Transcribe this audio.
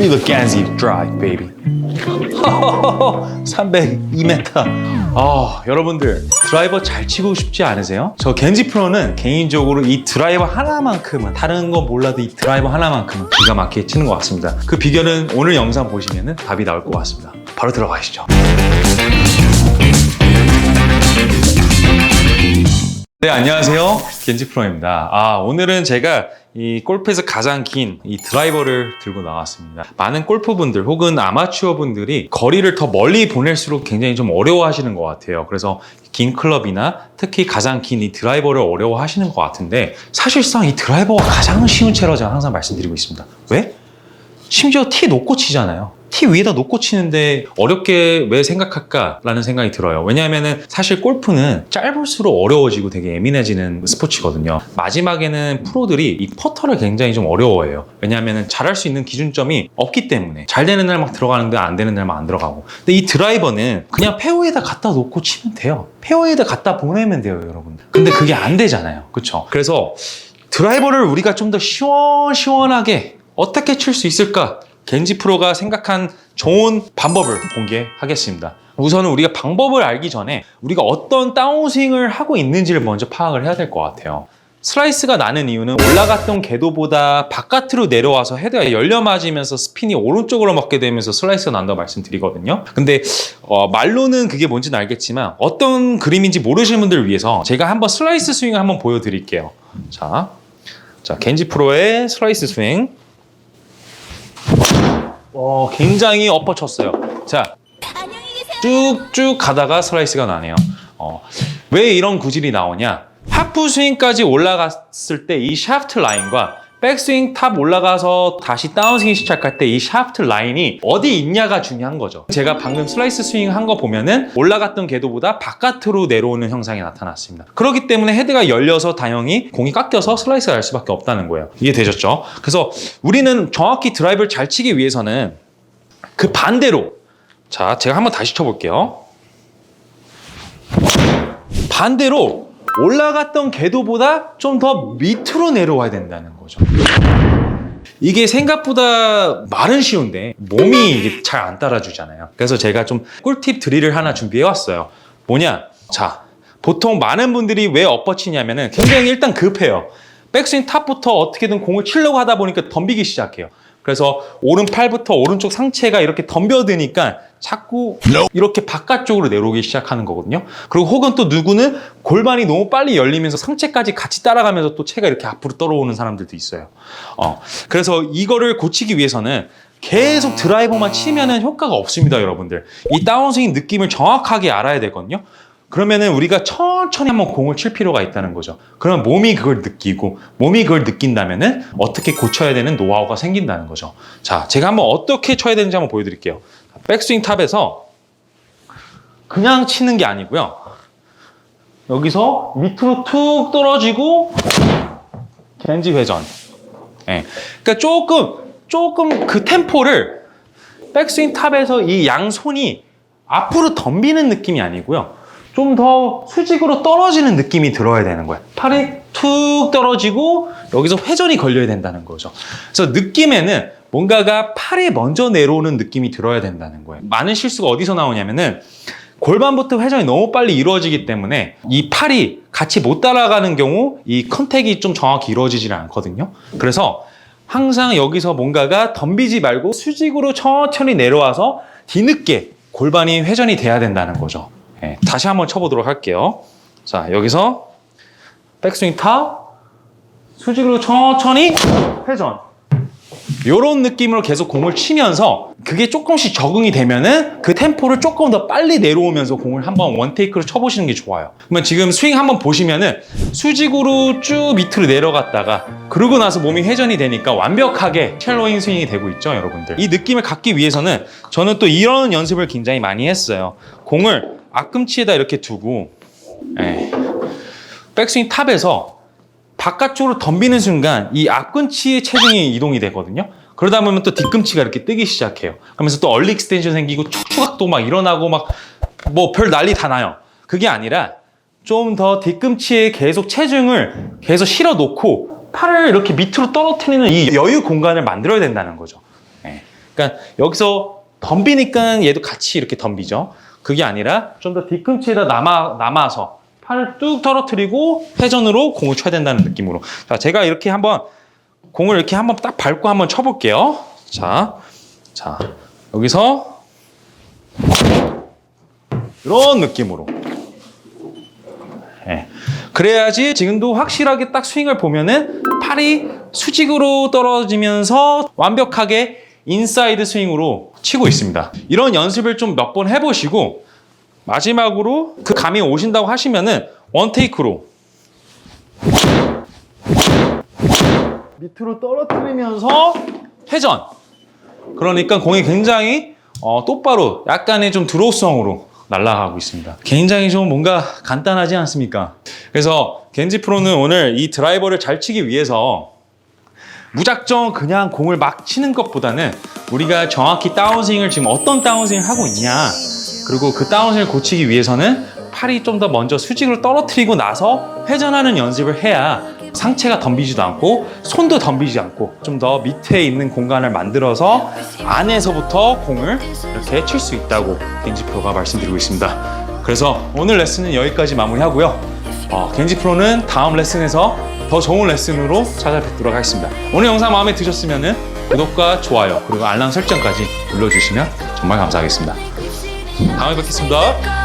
Be the Ganzi drive, baby. 302m. 아, 여러분들 드라이버 잘 치고 싶지 않으세요? 저 겐지 프로는 개인적으로 이 드라이버 하나만큼은 다른 거 몰라도 이 드라이버 하나만큼은 기가 막히게 치는 것 같습니다. 그 비결은 오늘 영상 보시면은 답이 나올 것 같습니다. 바로 들어가시죠. 네, 안녕하세요. 겐지 프로입니다. 아, 오늘은 제가 이 골프에서 가장 긴 이 드라이버를 들고 나왔습니다. 많은 골프분들 혹은 아마추어 분들이 거리를 더 멀리 보낼수록 굉장히 좀 어려워하시는 것 같아요. 그래서 긴 클럽이나 특히 가장 긴 이 드라이버를 어려워하시는 것 같은데 사실상 이 드라이버가 가장 쉬운 채로 제가 항상 말씀드리고 있습니다. 왜? 심지어 티 놓고 치잖아요. 티 위에다 놓고 치는데 어렵게 왜 생각할까라는 생각이 들어요. 왜냐하면 사실 골프는 짧을수록 어려워지고 되게 예민해지는 스포츠거든요. 마지막에는 프로들이 이 퍼터를 굉장히 좀 어려워해요. 왜냐하면 잘할 수 있는 기준점이 없기 때문에 잘 되는 날 막 들어가는데 안 되는 날만 안 들어가고. 근데 이 드라이버는 그냥 페어에다 갖다 놓고 치면 돼요. 페어에다 갖다 보내면 돼요, 여러분. 근데 그게 안 되잖아요. 그렇죠? 그래서 드라이버를 우리가 좀 더 시원시원하게 어떻게 칠 수 있을까? 겐지 프로가 생각한 좋은 방법을 공개하겠습니다. 우선은 우리가 방법을 알기 전에 우리가 어떤 다운스윙을 하고 있는지를 먼저 파악을 해야 될 것 같아요. 슬라이스가 나는 이유는 올라갔던 궤도보다 바깥으로 내려와서 헤드가 열려 맞으면서 스핀이 오른쪽으로 먹게 되면서 슬라이스가 난다고 말씀드리거든요. 근데 어, 말로는 그게 뭔지는 알겠지만 어떤 그림인지 모르시는 분들을 위해서 제가 한번 슬라이스 스윙을 한번 보여드릴게요. 자, 자 겐지 프로의 슬라이스 스윙. 어, 굉장히 엎어쳤어요. 자, 쭉쭉 가다가 슬라이스가 나네요. 어, 왜 이런 구질이 나오냐? 하프 스윙까지 올라갔을 때 이 샤프트 라인과 백스윙 탑 올라가서 다시 다운스윙 시작할 때 이 샤프트 라인이 어디 있냐가 중요한 거죠. 제가 방금 슬라이스 스윙 한 거 보면은 올라갔던 궤도보다 바깥으로 내려오는 형상이 나타났습니다. 그렇기 때문에 헤드가 열려서 다행히 공이 깎여서 슬라이스가 날 수밖에 없다는 거예요. 이해되셨죠? 그래서 우리는 정확히 드라이브를 잘 치기 위해서는 그 반대로 자, 제가 한번 다시 쳐볼게요. 반대로 올라갔던 궤도보다 좀 더 밑으로 내려와야 된다는 거 죠. 이게 생각보다 말은 쉬운데 몸이 잘 안 따라주잖아요. 그래서 제가 좀 꿀팁 드릴을 하나 준비해 왔어요. 뭐냐? 자, 보통 많은 분들이 왜 엎어치냐면은 굉장히 일단 급해요. 백스윙 탑부터 어떻게든 공을 치려고 하다 보니까 덤비기 시작해요. 그래서 오른팔부터 오른쪽 상체가 이렇게 덤벼드니까 자꾸 이렇게 바깥쪽으로 내려오기 시작하는 거거든요. 그리고 혹은 또 누구는 골반이 너무 빨리 열리면서 상체까지 같이 따라가면서 또 체가 이렇게 앞으로 떨어오는 사람들도 있어요. 어, 그래서 이거를 고치기 위해서는 계속 드라이버만 치면은 효과가 없습니다, 여러분들. 이 다운스윙 느낌을 정확하게 알아야 되거든요. 그러면은 우리가 천천히 한번 공을 칠 필요가 있다는 거죠. 그러면 몸이 그걸 느끼고 몸이 그걸 느낀다면은 어떻게 고쳐야 되는 노하우가 생긴다는 거죠. 자, 제가 한번 어떻게 쳐야 되는지 한번 보여드릴게요. 백스윙 탑에서 그냥 치는 게 아니고요. 여기서 밑으로 툭 떨어지고 겐지 회전. 예. 그러니까 조금 조금 그 템포를 백스윙 탑에서 이 양손이 앞으로 덤비는 느낌이 아니고요. 좀 더 수직으로 떨어지는 느낌이 들어야 되는 거예요. 팔이 툭 떨어지고 여기서 회전이 걸려야 된다는 거죠. 그래서 느낌에는 뭔가가 팔이 먼저 내려오는 느낌이 들어야 된다는 거예요. 많은 실수가 어디서 나오냐면은 골반부터 회전이 너무 빨리 이루어지기 때문에 이 팔이 같이 못 따라가는 경우 이 컨택이 좀 정확히 이루어지질 않거든요. 그래서 항상 여기서 뭔가가 덤비지 말고 수직으로 천천히 내려와서 뒤늦게 골반이 회전이 돼야 된다는 거죠. 예, 다시 한번 쳐보도록 할게요. 자, 여기서 백스윙 탑, 수직으로 천천히 회전. 이런 느낌으로 계속 공을 치면서 그게 조금씩 적응이 되면은 그 템포를 조금 더 빨리 내려오면서 공을 한번 원테이크로 쳐보시는 게 좋아요. 그러면 지금 스윙 한번 보시면은 수직으로 쭉 밑으로 내려갔다가 그러고 나서 몸이 회전이 되니까 완벽하게 첼로잉 스윙이 되고 있죠, 여러분들. 이 느낌을 갖기 위해서는 저는 또 이런 연습을 굉장히 많이 했어요. 공을 앞꿈치에다 이렇게 두고 예. 백스윙 탑에서 바깥쪽으로 덤비는 순간 이 앞꿈치의 체중이 이동이 되거든요. 그러다 보면 또 뒤꿈치가 이렇게 뜨기 시작해요. 그러면서 또 얼리 익스텐션 생기고 축축각도 막 일어나고 막 뭐 별 난리 다 나요. 그게 아니라 좀 더 뒤꿈치에 계속 체중을 계속 실어 놓고 팔을 이렇게 밑으로 떨어뜨리는 이 여유 공간을 만들어야 된다는 거죠. 예. 그러니까 여기서 덤비니까 얘도 같이 이렇게 덤비죠. 그게 아니라 좀 더 뒤꿈치에다 남아, 남아서 팔을 뚝 떨어뜨리고 회전으로 공을 쳐야 된다는 느낌으로. 자, 제가 이렇게 한번 공을 이렇게 한번 딱 밟고 한번 쳐볼게요. 자, 자, 여기서 이런 느낌으로. 예. 그래야지 지금도 확실하게 딱 스윙을 보면은 팔이 수직으로 떨어지면서 완벽하게 인사이드 스윙으로 치고 있습니다. 이런 연습을 좀 몇 번 해보시고 마지막으로 그 감이 오신다고 하시면은 원테이크로 밑으로 떨어뜨리면서 회전. 그러니까 공이 굉장히 어, 똑바로 약간의 좀 드로우성으로 날아가고 있습니다. 굉장히 좀 뭔가 간단하지 않습니까? 그래서 겐지 프로는 오늘 이 드라이버를 잘 치기 위해서 무작정 그냥 공을 막 치는 것보다는 우리가 정확히 다운스윙을 지금 어떤 다운스윙을 하고 있냐 그리고 그 다운스윙을 고치기 위해서는 팔이 좀 더 먼저 수직으로 떨어뜨리고 나서 회전하는 연습을 해야 상체가 덤비지도 않고 손도 덤비지 않고 좀 더 밑에 있는 공간을 만들어서 안에서부터 공을 이렇게 칠 수 있다고 겐지 프로가 말씀드리고 있습니다. 그래서 오늘 레슨은 여기까지 마무리하고요. 어, 겐지 프로는 다음 레슨에서 더 좋은 레슨으로 찾아뵙도록 하겠습니다. 오늘 영상 마음에 드셨으면 구독과 좋아요 그리고 알람 설정까지 눌러주시면 정말 감사하겠습니다. 다음에 뵙겠습니다.